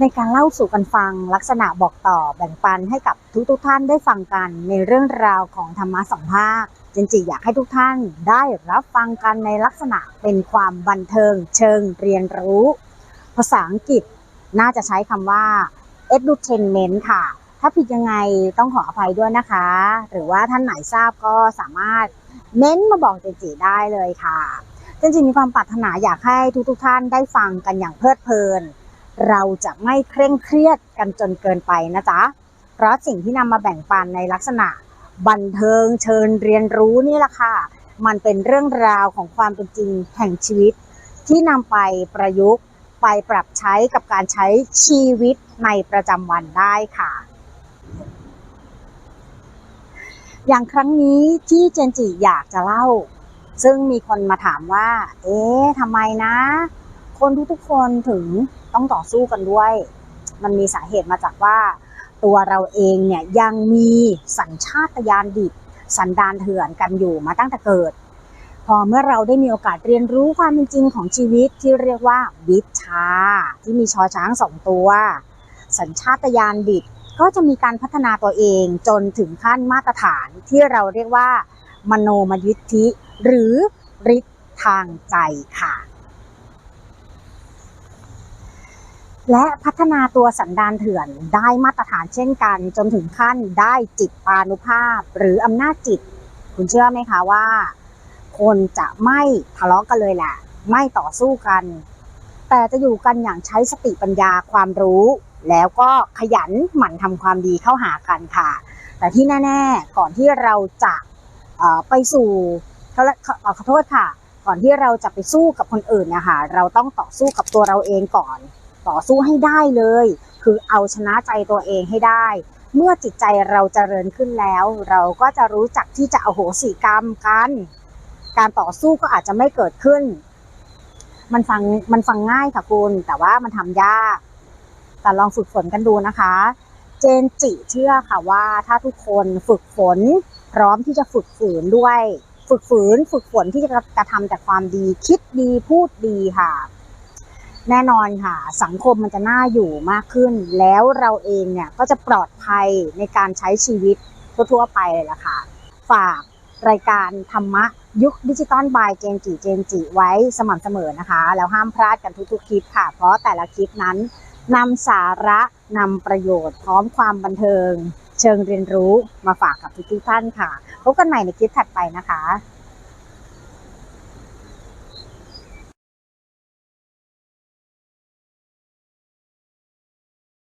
ในการเล่าสู่กันฟังลักษณะบอกต่อแบ่งปันให้กับทุกทุกๆท่านได้ฟังกันในเรื่องราวของธรรมะสองภาคเจนจิอยากให้ทุกท่านได้รับฟังกันในลักษณะเป็นความบันเทิงเชิงเรียนรู้ ภาษาอังกฤษน่าจะใช้คำว่า edutainment ค่ะ ถ้าผิดยังไงต้องขออภัยด้วยนะคะ หรือว่าท่านไหนทราบก็สามารถเม้นมาบอกเจนจิได้เลยค่ะเจนจิมีความปรารถนาอยากให้ทุกๆท่านได้ฟังกันอย่างเพลิดเพลิน เราจะไม่เคร่งเครียดกันจนเกินไปนะจ๊ะ เพราะสิ่งที่นำมาแบ่งปันในลักษณะบันเทิงเชิญเรียนรู้นี่แหละค่ะ มันเป็นเรื่องราวของความเป็นจริงแห่งชีวิต ที่นำไปประยุกต์ไปปรับใช้กับการใช้ชีวิตในประจำวันได้ค่ะ อย่างครั้งนี้ที่เจนจิอยากจะเล่า ซึ่งมีคนมาถามว่า เอ๊ะทำไมนะ คนทุกๆคนถึงต้องต่อสู้กันด้วย มันมีสาเหตุมาจากว่าตัวเราเองเนี่ยยังมีสัญชาตญาณดิบ สันดานเถื่อนกันอยู่มาตั้งแต่เกิด พอเมื่อเราได้มีโอกาสเรียนรู้ความเป็นจริงของชีวิตที่เรียกว่าวิชา ที่มีชอช้างสองตัว สัญชาตญาณดิบก็จะมีการพัฒนาตัวเองจนถึงขั้นมาตรฐานที่เราเรียกว่า มโนมยิทธิ หรือฤทธิ์ทางใจค่ะ และพัฒนาตัวสันดานเถื่อนได้มาตรฐานเช่นกัน จนถึงขั้นได้จิตปานุภาพ หรืออำนาจจิต คุณเชื่อไหมคะว่า คนจะไม่ทะเลาะกันเลยแหละไม่ต่อสู้กัน แต่จะอยู่กันอย่างใช้สติปัญญาความรู้ แล้วก็ขยันหมั่นทำความดีเข้าหากันค่ะ แต่ที่แน่ ๆ ก่อนที่เราจะไปสู่ขอโทษค่ะ ก่อนที่เราจะไปสู้กับคนอื่นนะคะเราต้องต่อสู้กับตัวเราเองก่อน ต่อสู้ให้ได้เลย คือเอาชนะใจตัวเองให้ได้ เมื่อจิตใจเราเจริญขึ้นแล้ว เราก็จะรู้จักที่จะอโหสิกรรมกัน การต่อสู้ก็อาจจะไม่เกิดขึ้น มันฟังมันฟังง่ายค่ะคุณ แต่ว่ามันทำยาก แต่ลองฝึกฝนกันดูนะคะ เจนจิเชื่อค่ะว่าถ้าทุกคนฝึกฝน พร้อมที่จะฝึกฝืนด้วยฝึกฝืนฝึกฝนที่จะกระทำแต่ความดี คิดดีพูดดีค่ะ แน่นอนค่ะ สังคมมันจะน่าอยู่มากขึ้น แล้วเราเองเนี่ยก็จะปลอดภัยในการใช้ชีวิตทั่วๆไปเลยล่ะค่ะ ฝากรายการธรรมะยุคดิจิตอลบายเจนจิเจนจิไว้สม่ำเสมอนะคะ แล้วห้ามพลาดกันทุกๆคลิปค่ะ เพราะแต่ละคลิปนั้นนำสาระนำประโยชน์พร้อมความบันเทิง เชิงเรียนรู้มาฝากกับทุกๆท่านค่ะ พบกันใหม่ในคลิปถัดไปนะคะ